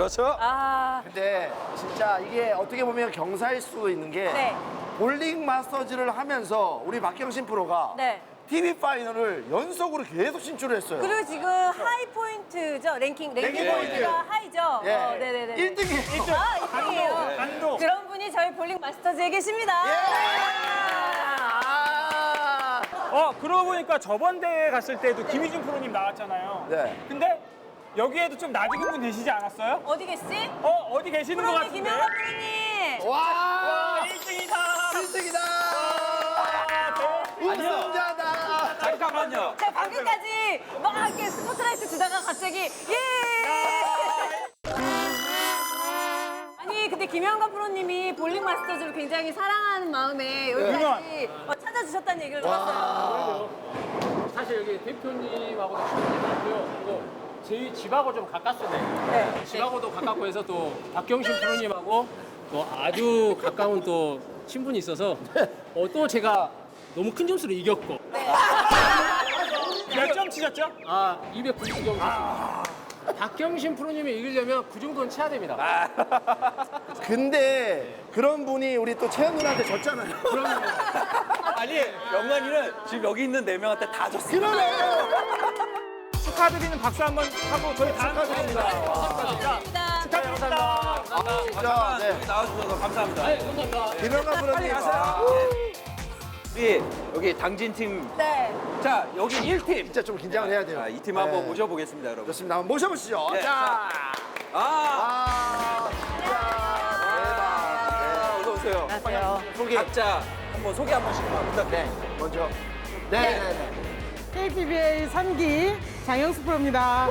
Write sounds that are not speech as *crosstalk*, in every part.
그렇죠. 아, 근데 진짜 이게 어떻게 보면 경사일 수도 있는 게 네. 볼링 마스터즈를 하면서 우리 박경신 프로가 네. TV 파이널을 연속으로 계속 진출했어요. 그리고 지금 하이 포인트죠? 랭킹, 랭킹 랭킹 포인트가 포인트. 하이죠? 예. 어, 네네네. 1등이에요. 아, 1등이에요. 단독. 그런 분이 저희 볼링 마스터즈에 계십니다. 예. 아. 어, 그러고 보니까 저번 대회 갔을 때도 김희준 프로님 나왔잖아요. 네. 근데 여기에도 좀 나직은 분 계시지 않았어요? 어디 계시지? 어, 어디 계시는 것 프로님, 같은데? 김영환 프로님. 와! 1등이다! 1등이다! 네. 우승자다! 잠깐만요. 자, 방금까지 막 이렇게 스포트라이트 주다가 갑자기 예! 아니 근데 김영관 프로님이 볼링 마스터즈를 굉장히 사랑하는 마음에 여기까지 어, 찾아주셨다는 얘기를 들었어요. 사실 여기 대표님하고도 친분이 많고요. 그리고 저희 집하고 좀 가깝습니다. 네. 집하고도 가깝고 해서 또 박경신 프로님하고 또 아주 가까운 또 친분이 있어서 어, 또 제가 너무 큰 점수로 이겼고 몇 점 치셨죠? 아 290점 쳤습니다. 박경신 프로님이 이기려면 그 정도는 쳐야 됩니다. *laughs* 근데 그런 분이 우리 또 채연 누나한테 졌잖아요. *laughs* 아니 영관이는 지금 여기 있는 네 명한테 다 줬어. 그러네! 축하드리는 박수 한번 하고 저희 다음 축하드립니다. 감사합니다. 축하드립니다. 자, 네. 여기 나와주셔서 감사합니다. 네, 감사합니다. 김영관 프로님. 아, 우리 여기 당진 팀. 네. 자 여기 1팀. 진짜 좀 긴장을 해야 돼요. 자, 이팀 한번 네. 모셔보겠습니다, 여러분. 좋습니다. 한번 모셔보시죠. 네. 자. 아, 아. 자, 어서 오세요. 안녕하세요. 소개. 각자 한번 소개 한 번씩만 부탁드립니다. 네, 먼저. 네, 네, 네. KPBA 3기 장영수 프로입니다.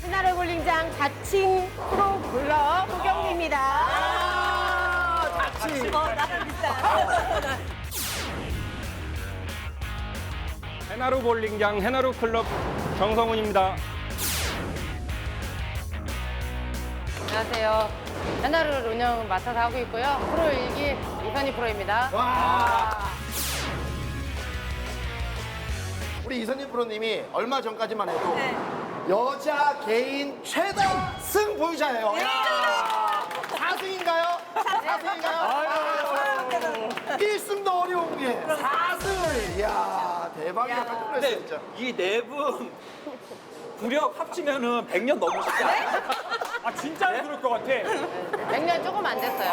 스나르 볼링장 자칭 프로 블러 호경입니다. 아, 자칭. 어, 나랑 비슷한. 해나루 볼링장 해나루 클럽 정성훈입니다. 안녕하세요. 하나를 운영 맡아서 하고 있고요. 프로 일기 이선희 프로입니다. 우리 이선희 프로님이 얼마 전까지만 해도 네. 여자 개인 최다 승 보유자예요. 야 4승인가요? 4승인가요? 1승도 어려운 게 4승을. 이야, 대박이야. 깜짝 놀랐어, 근데 진짜. 이 네 분 구력 합치면은 100년 넘으시지 않아요? 아, 진짜로 그럴 것 같아. 100년 조금 안 됐어요.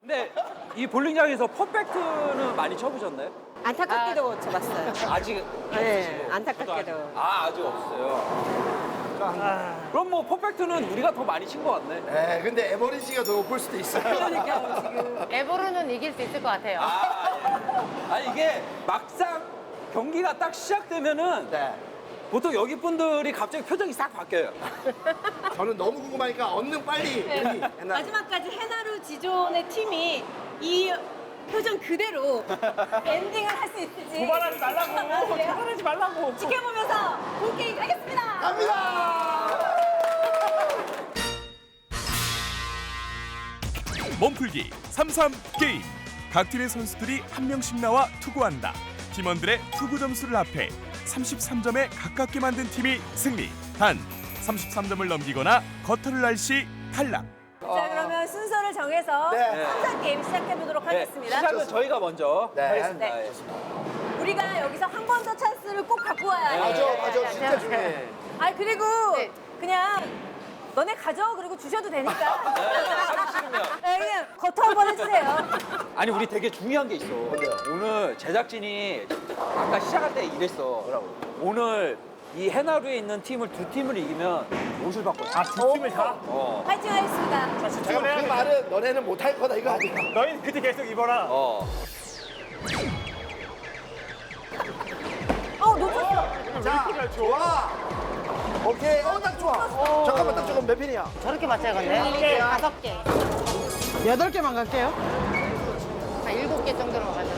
근데 *laughs* 이 볼링장에서 퍼펙트는 많이 쳐보셨나요? 안타깝게도 쳐봤어요. 아직 네, 안타깝게도. 아 아직 없어요. 그럼 뭐 퍼펙트는 우리가 더 많이 친 것 같네. 에 근데 에버린 씨가 더 높을 수도 있어요. *laughs* 에버로는 이길 수 있을 것 같아요. 아, 아 이게 막상 경기가 딱 시작되면은 네. 보통 여기 분들이 갑자기 표정이 싹 바뀌어요. *laughs* 저는 너무 궁금하니까 얼른 빨리 우리 네. 마지막까지 해나루 지존의 팀이 이 표정 그대로 *laughs* 엔딩을 할 수 있을지 도발하지 말라고. *laughs* 네. 도발하지 말라고. 지켜보면서 볼게임 하겠습니다. 갑니다. 몸풀기 33 게임 각 팀의 선수들이 한 명씩 나와 투구한다 팀원들의 투구 점수를 합해 33점에 가깝게 만든 팀이 승리 단 33점을 넘기거나 거터를 날시 탈락 자 그러면 순서를 정해서 네. 삼성 게임 시작해 보도록 네, 하겠습니다. 시작은 저희가 먼저 네. 하겠습니다. 네. 예. 우리가 여기서 한 번 더 찬스를 꼭 갖고 와야 돼. 맞아, 맞아, 진짜 중요해. 아 그리고 네. 그냥 너네 가져 그리고 주셔도 되니까. *laughs* 싫으면. 네, 그냥 거터 한번 해주세요. 아니 우리 되게 중요한 게 있어. 오늘 제작진이 아까 시작할 때 이랬어. 오늘 이 해나루에 있는 팀을 두 팀을 이기면 옷을 바꿔. 아, 두 팀을 다? 어. 파이팅 하겠습니다. 해야 그 돼. 말은 너네는 못할 거다 이거 아니야. 너희는 그때 계속 입어라. 어. 어 놓쳤어. 자, 좋아. 오케이, 어, 딱 좋아. 잠깐만, 딱 저건 몇 핀이야? 저렇게 맞춰야겠네. 다섯 개. 여덟 개만 갈게요. 한 일곱 개 정도로 가죠.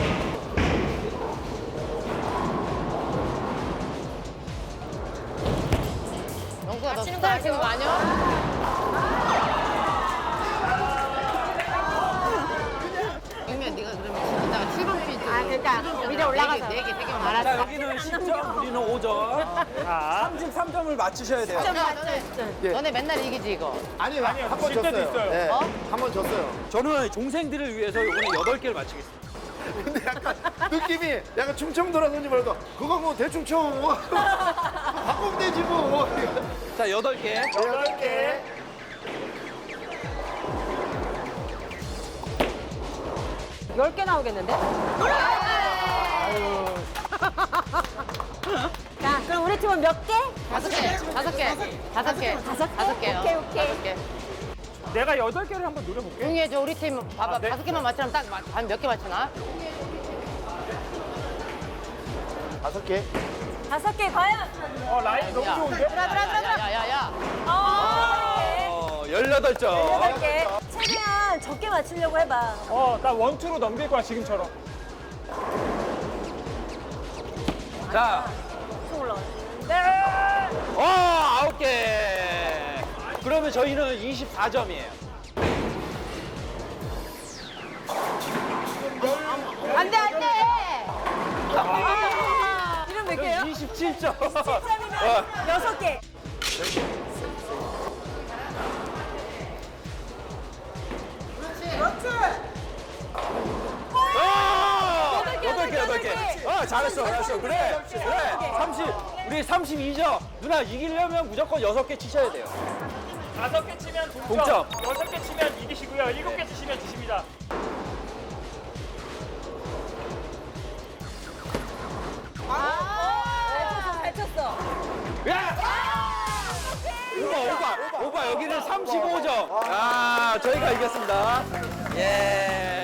영구야, 너 스타일 지금 아니야? 유미야, 네가 그러면 이따가 7번 피지. 아, 그러니까 위로 올라가서. 네개 세 개만 자, 알았어. 여기는 10점, 우리는 5점. 자, 33점을 맞추셔야 돼요. 너네 맨날 이기지 이거. 아니요, 아니요, 한 번 질 때도 졌어요. 있어요. 네, 어? 한번 졌어요. 저는 종생들을 위해서 이번에 8개를 맞추겠습니다. 근데 약간 느낌이 약간 충청도라든지 말도 그거 뭐 대충 쳐. 바꾸면 되지 뭐. 자, 8개. 여덟 개. 열 개 나오겠는데? *laughs* 자, 그럼 우리 팀은 몇 개? 다섯 개, 다섯 개, 다섯 개, 다섯 개? 다섯 개. 어, 오케이, 오케이. 다섯 개. 내가 여덟 개를 한번 노려볼게. 조용히 해줘. 우리 팀 봐봐. 아, 네. 다섯 개만 맞추면 딱몇 개 맞추나? 다섯 개. 다섯 개 과연? 어, 라인이 너무 야. 좋은데? 야야야야야. 어, 18점. 여덟 개. 최대한 적게 맞추려고 해봐. 어, 나 원투로 넘길 거야, 지금처럼. 자. 어, 9개. 그러면 저희는 24점이에요. 안 돼, 안 돼! 이름 몇 개요? 27점. 7점이면 여섯 개. 어! 개. 어, 잘했어, 잘했어. 그래, 그래. 30, 우리 32점. 누나 이기려면 무조건 여섯 개 치셔야 돼요. 다섯 개 치면 동점. 동점. 여섯 개 치면 이기시고요. 일곱 개 치시면 지십니다. 잘 쳤어. 야! 오바, 오바, 오바. 여기는 35점. 아, 저희가 이겼습니다. 예.